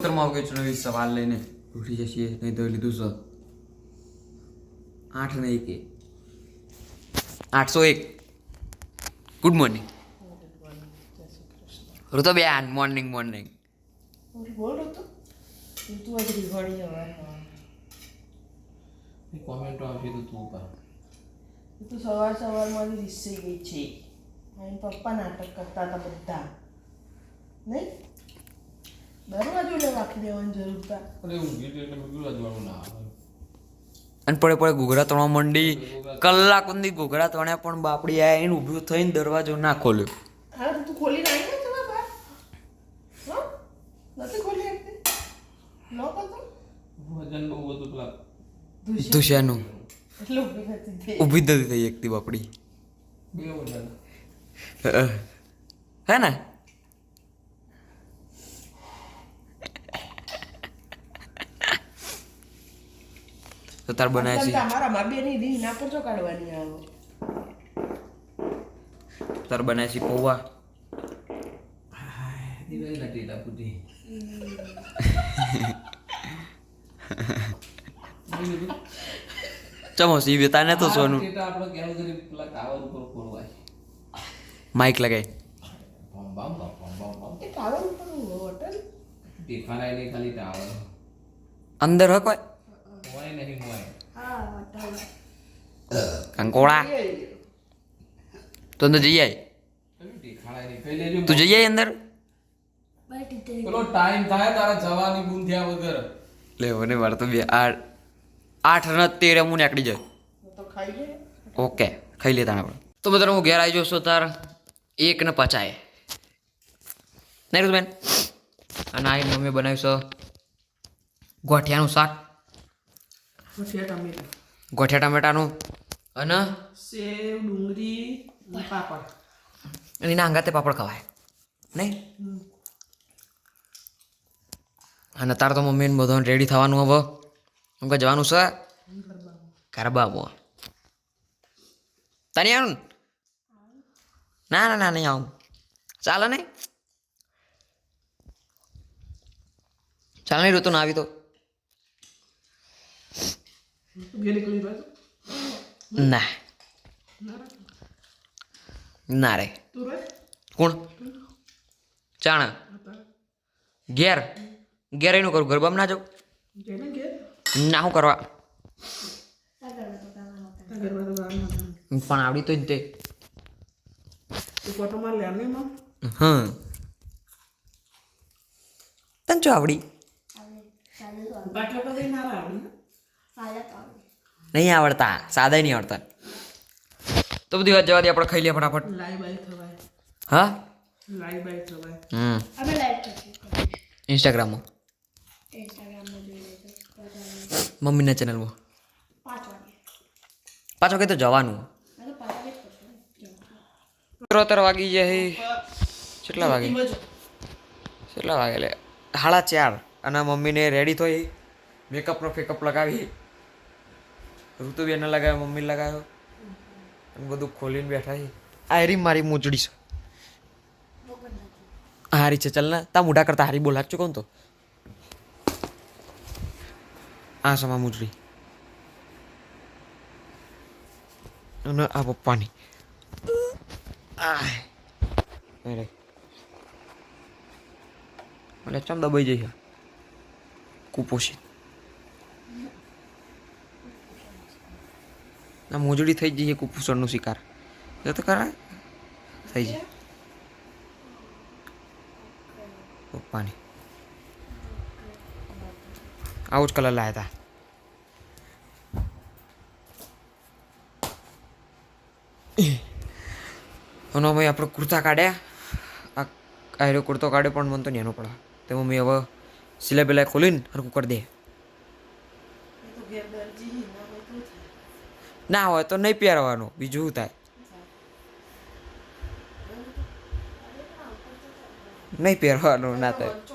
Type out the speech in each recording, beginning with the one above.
ઉત્તરમાં કે નવી સવાલ લઈને ઉઠી જશે નહીં તો લીધું છે આઠ ને એક આઠસો એક ગુડ મોર્નિંગ ઋતો બેન મોર્નિંગ મોર્નિંગ કોમેન્ટો આવશે તો તું પર તું સવાર સવારમાં જ રીસાઈ ગઈ છે અને પપ્પા નાટક કરતા હતા બધા નહીં દરવાજો રાખી દેવાની જરૂર હતા અરે ઊંઘી એટલે મેં કીધું ના અને પડે પડે ઘૂઘરા તણવા મંડી કલાક સુધી ઘૂઘરા તણ્યા પણ બાપડી આ એને ઊભું થઈને દરવાજો ના ખોલ્યો. હા તો તું ખોલી નાખી ને તમે બાર નથી ખોલી શકતી? લોક વજન બહુ બધું પેલા. દુષ્ય ઊભી થતી થઈ. એકતી બાપડી. બે હે ને? તો તાર બનાવે છે. તમારા મા બેની રીંગ ના પર કાઢવાની આવો. સતાર બનાવે છે પૌવા. દિવાળી લાગી ફૂટી ચમો સી બેતા તો સોનું માઇક લગાય. અંદર હક હોય નહીં હોય હા હોટલ કંકોડા તો અંદર જઈ આય કઈ તું જઈ આય અંદર પેલો ટાઈમ થાય તારા જવાની થયા વગર લે મને મારે તો બે આઠ આઠ ને તેર હું નીકળી જાય ઓકે ખાઈ લે ઓકે ખાઈ લેતા આપણે તો બધા હું ઘેર આવી જાઉં છું તાર એક ને પચાય નહીં ઋતુબેન અને આવીને મમ્મી બનાવીશું ગોઠિયાનું શાક ભઠિયા ટમેટા. ગોઠિયા ટમેટાનું? અને? સેવ ડુંગળી પાપડ. અને એના અંગાતે પાપડ ખવાય. નહીં? અને તાર તો મમ્મીને બધો રેડી થવાનું હવે. એમ કે જવાનું છે? ગરબામાં તને આવું ના? ના ના નહીં આવું. ચાલે નહીં? ચાલ નહીં ઋતુ ના આવી તો. ના ના રે કોણ ચાણા ઘેર ઘેર એનું કરું ગરબામાં ના જાઉં ના હું કરવા પણ આવડી તો જ તે હમ જો હા તને ચો આવડી નહીં આવડતા. સાદા નહીં આવડતા. તો બધી વાત જવા દે આપણે, ખાઈ લઈએ ફટાફટ. હા? હમ. ઇન્સ્ટાગ્રામમાં મમ્મીના ચેનલમાં. વાગે પાછો કે તો જવાનું. ત્રોતર વાગે વાગી જાય. કેટલા વાગે? કેટલા વાગે એટલે સાડા ચાર. અને મમ્મીને રેડી થઈ. મેકઅપનો ફેકઅપ લગાવી. ઋતુબેને લગાવ્યો મમ્મી લગાવ્યો બધું ખોલીને બેઠા છે આ હેરી મારી મૂંચડી છે. હારી છે, ચાલ ને. તા મોઢા કરતા હારી બોલ હાચું કોણ તો. આ સમા મૂંચડી અને આ પપ્પાની. મને ચમ દબાઈ જઈએ કુપોષિત. ના, મોજડી થઈ જઈએ કુપોષણનો શિકાર. એ તો ખરા? થઈ જાય પપ્પાની. આવું જ કલર લાયા હતા અને અમે આપણે કુર્તા કાઢ્યા. આ આયરો કુર્તો કાઢ્યો પણ મને તો નેનો પડે. તો મમ્મી હવે સિલાઈ બિલાઈ ખોલીને હરકું કરી દે. ના હોય તો નહીં પહેરવાનું બીજું થાય? નહીં પહેરવાનું ના થાય.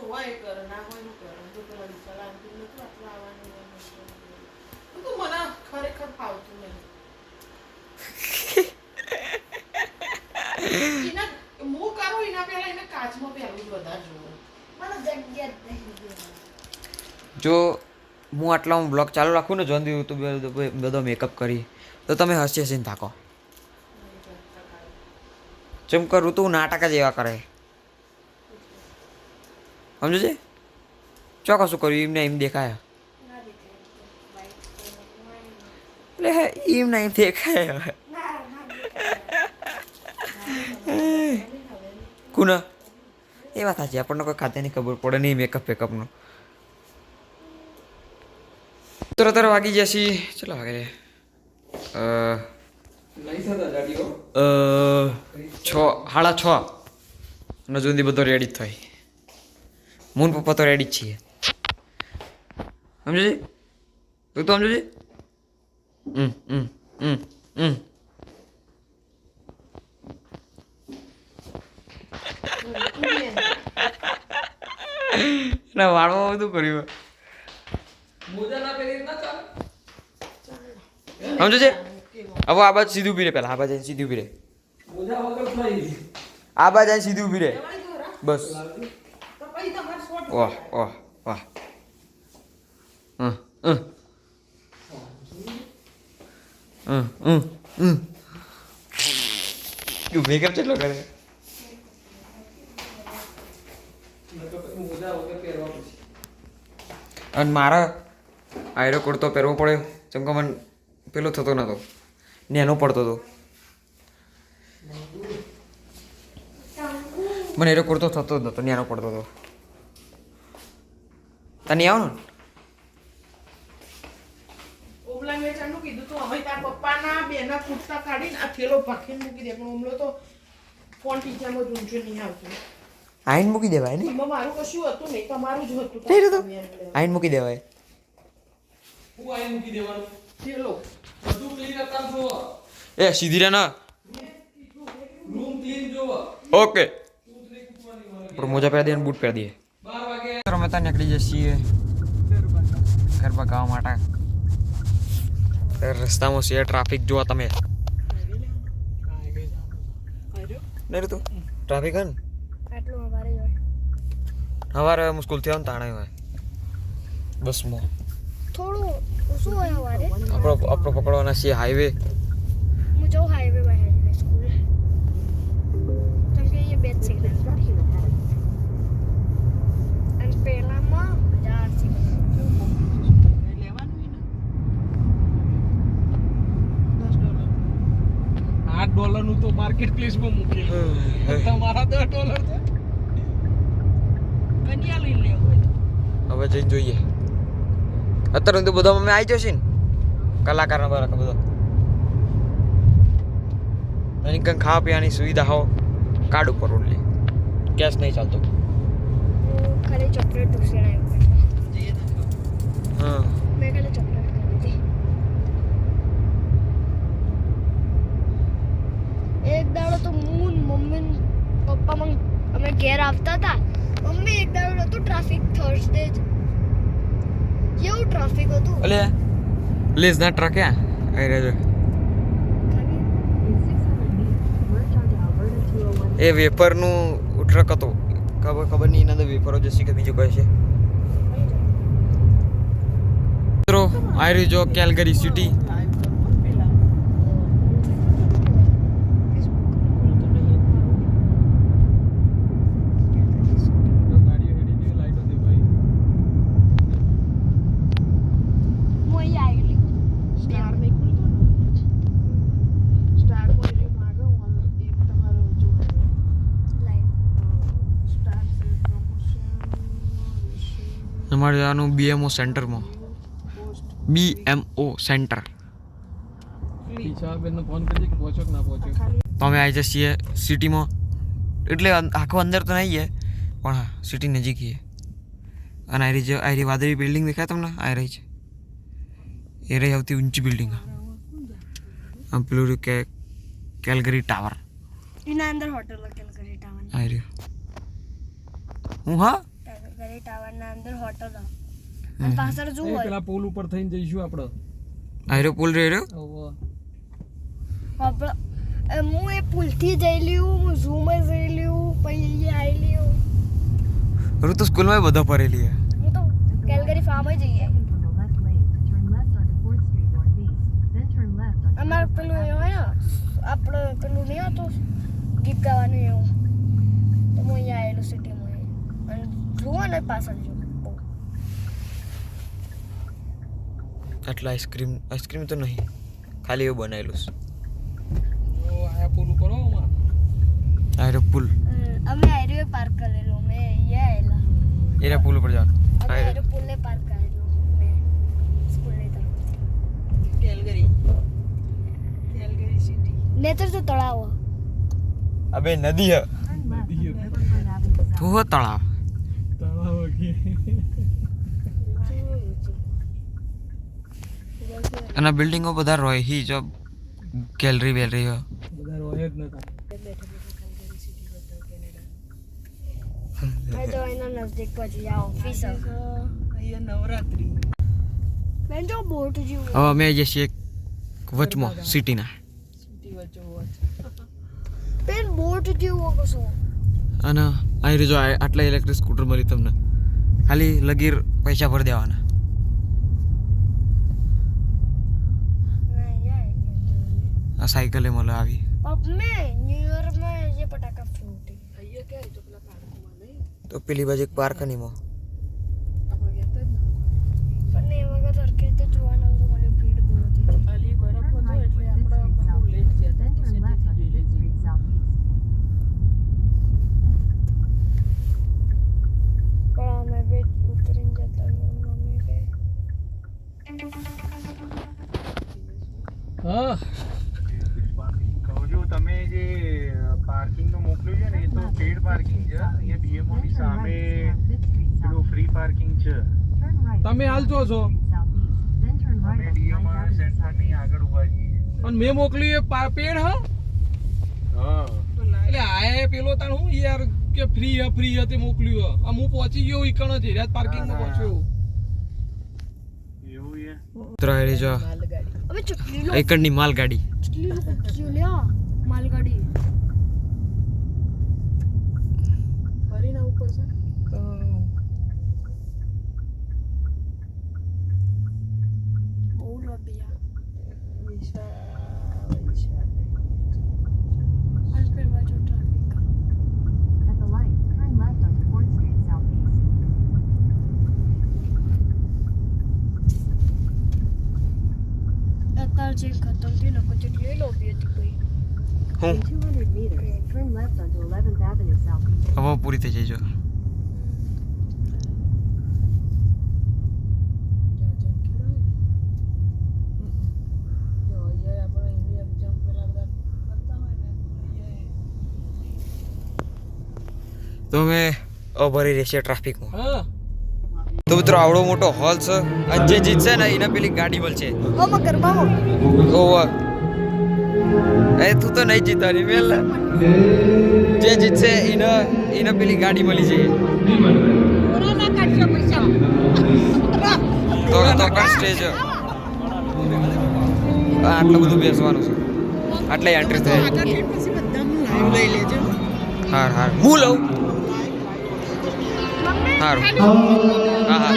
વચ્ચો હું આટલા હું બ્લોગ ચાલુ રાખું ને જોન તું બધો મેકઅપ કરી. તો તમે હસી હસીને થાકો. જેમ કરું તું નાટક જ એવા કરે. સમજો છે? ચોક્કસ શું કર્યું? એમને એમ દેખાય. એટલે એમ નહીં દેખાય કુના? એ વાત સાચી આપણને કોઈ ખાતે ખબર પડે નહીં મેકઅપ વેકઅપનું તરત વાગી જશે ચલો વાગે છે? અ, છ અને જુદી બધો રેડી જ થાય. મૂન પપ્પા તો રેડી જ છીએ. સમજો તું તો સમજો હમ હમ હમ હમ. ના વાળમાં બધું કર્યું. મોજા ના પહેરી ના ચાલે. સમજો છે? હવે આ બાજુ સીધું ઊભી રહે પહેલા આ બાજુ સીધી ઊભી રહે મોજા વગર થઈ આ બાજુ સીધું સીધી ઊભી રહે બસ. તો પછી વાહ વાહ વાહ. હં હં હં હં હં તું મેકઅપ કેટલો કરે અને મારા આયરો કુર્તો પહેરવો પડ્યો જેમ કે મને પેલો થતો નહોતો નેનો પડતો હતો. મને એરો કુર્તો થતો જ નહોતો નેનો પડતો હતો. તને આવો ને કીધું તું. અમે તાર પપ્પાના બેના કુર્તા કાઢીને આ થેલો ભખીને મૂકી દે. પણ ઓમલો તો ફોન ટીચરમાં ઊંચો નહીં આવતો. આઈન મૂકી દેવાય ને? મારું કશું હતું નહીં તમારું જ હતું. આઈન મૂકી દેવાય. હું મૂકી દેવાનું. થેલો બધું ક્લીન હતા જો એ સીધી રે ના. રૂમ ક્લીન જો ઓકે આપણે મોજા પહેરી દે અને બૂટ પહેરી દઈએ બાર વાગે. અમે ત્યાં નીકળી જઈએ ગરબા ગાવા માટે. રસ્તામાં છે ટ્રાફિક જોવા તમે. નહીં તું? ટ્રાફિક હે ને? આટલું અમારે જ હોય. સવારે હું સ્કૂલથી આવું ને તાણે હોય બસમાં. થોડું આપણો આપણો પકડવાના છીએ હાઈવે હું જાઉં હાઈવે બાય હાઈવે સ્કૂલ કેમ કે અહીંયા બે અને પહેલામાં હજાર આઠ ડોલરનું તો માર્કેટ પ્લેસમાં મૂકી તમારા દસ ડોલર છે કન્યા લઈ લેવું હોય હવે જઈને જોઈએ. અત્યારે તો બધો અમે આવી જશે ને. કલાકારના બરાબર બધો. એની કંઈ ખાવા પીવાની સુવિધા હો. કાર્ડ ઉપર ઓનલી કેશ નહીં ચાલતો. હું ખાલી ચોકલેટ. હા. મેં ખાલી ચોકલેટ એક દાડો તો હું મમ્મી પપ્પા અમે ઘેર આવતા હતા. મમ્મી એક દાડો હતું ટ્રાફિક થર્સડે જ. કેવું ટ્રાફિક હતું? અલે લેઝ ના ટ્રક હે? આઈ રહ્યો એ વેપરનું ટ્રક હતો. ખબર ખબર નહીં એના અંદર વેપરો જશે કે બીજું કહે છે મિત્રો આવી રહ્યું જો કેલગરી સિટી લાઈવ તો કોણ પેલા? ખુલતું નહીં એક મારું. ગાડીઓ હેડી જેવી લાઈટો દે ભાઈ હું અહીંયા આવેલી સ્ટાર નહીં ખુલતું ને? સ્ટારમાં એ રહ્યું માગે, હું એક તમારો જોડે. લાઈવ સ્ટાર છે, પ્રમોશન, જવાનું બીએમઓ સેન્ટરમાં. BMO centre. તો અમે આવી જઈએ સિટીમાં. એટલે આખો અંદર તો નહીં છે પણ હા સિટી નજીક છે અને આ રહી જે આ રહી વાદળી બિલ્ડિંગ દેખાય તમને? આ રહી છે. એ રહી સૌથી ઊંચી બિલ્ડિંગ આમ પેલું રહ્યું કે કેલગરી ટાવર. એના અંદર હોટલ કેલગરી ટાવર. આ રહ્યું. હું? ગરે ટાવર ના અંદર હોટલ. અને પાછળ જુઓ. પેલા પુલ ઉપર થઈને જઈશું આપણે. આયરો પુલ રે રહ્યો? આપણે હું એ પુલથી જઈ લ્યું હું ઝૂમ જઈ લ્યું પછી આવી લ્યું. હું તો સ્કૂલમાં બધા ભરેલી હે હું તો કેલગરી ફાર્મ જ જઈ અમાર પેલું હોય ને આપણે પેલું નહીં હતું ગીત ગાવાનું એવું. તો હું અહીંયા આવેલું સિટી જુઓ ને પાછળ જો આટલા આઈસ્ક્રીમ આઈસ્ક્રીમ તો નહીં. ખાલી એવું બનાવેલું છે. પુલ ઉપર પુલ અમે હાઈવે પાર્ક કરેલો મેં અહીંયા આવેલા એરા પુલ ઉપર જવાનું કરેલો મેં તરફ કેલગરી. કેલગરી સિટી નેતર તો તળાવ. અબે નદી હે તળાવ કે અને બિલ્ડિંગો બધા રોય હી. જો ગેલરી વેલરી હોય બધા રોય જ નતા. હવે છીએ વચમાં સિટીના. સિટી વચ્ચે બોટ જેવું કશો. અને અહીં જો આટલા ઇલેક્ટ્રિક સ્કૂટર મળી તમને. ખાલી લગીર પૈસા ભરી દેવાના. આ સાયકલે મળે આવી. તો પેલી બાજુ એક પાર્ક નહીં તમે હાલતો છો ની અને મેં મોકલ્યું એ પેડ હા? હા. એટલે આ પેલો તાણ હું યાર કે ફ્રી હે ફ્રી હે તે મોકલ્યું હે. આ હું પહોંચી ગયો ઈકણ જ રાત પાર્કિંગમાં પહોંચ્યો ઉતરાયેલી જો. લો. એકડની માલગાડી. ચટલી લો ક્યું લ્યા માલગાડી. ફરીને ઉપર છે હવે પૂરી થઈ જાય જો ભરી તો અમે અભરી રહેશે ટ્રાફિકમાં. હા. તો મિત્રો આવડો મોટો હોલ છે. અને જે જીતશે ને એને પેલી ગાડી મળશે. ઓવર એ તું તો નહીં જીતવાની મેલ જે જીતશે એને એને પેલી ગાડી મળી જઈએ. તો તો પણ સ્ટેજ આટલું બધું બેસવાનું છે. આટલે એન્ટ્રી થાય. હાર હાર. હું લઉં? હારું. હા હા.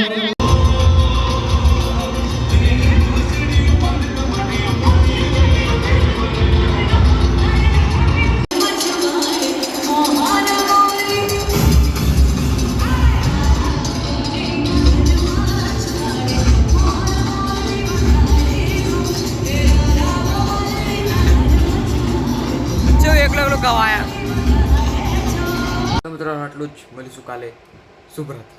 એકલો શુભ મિત્રો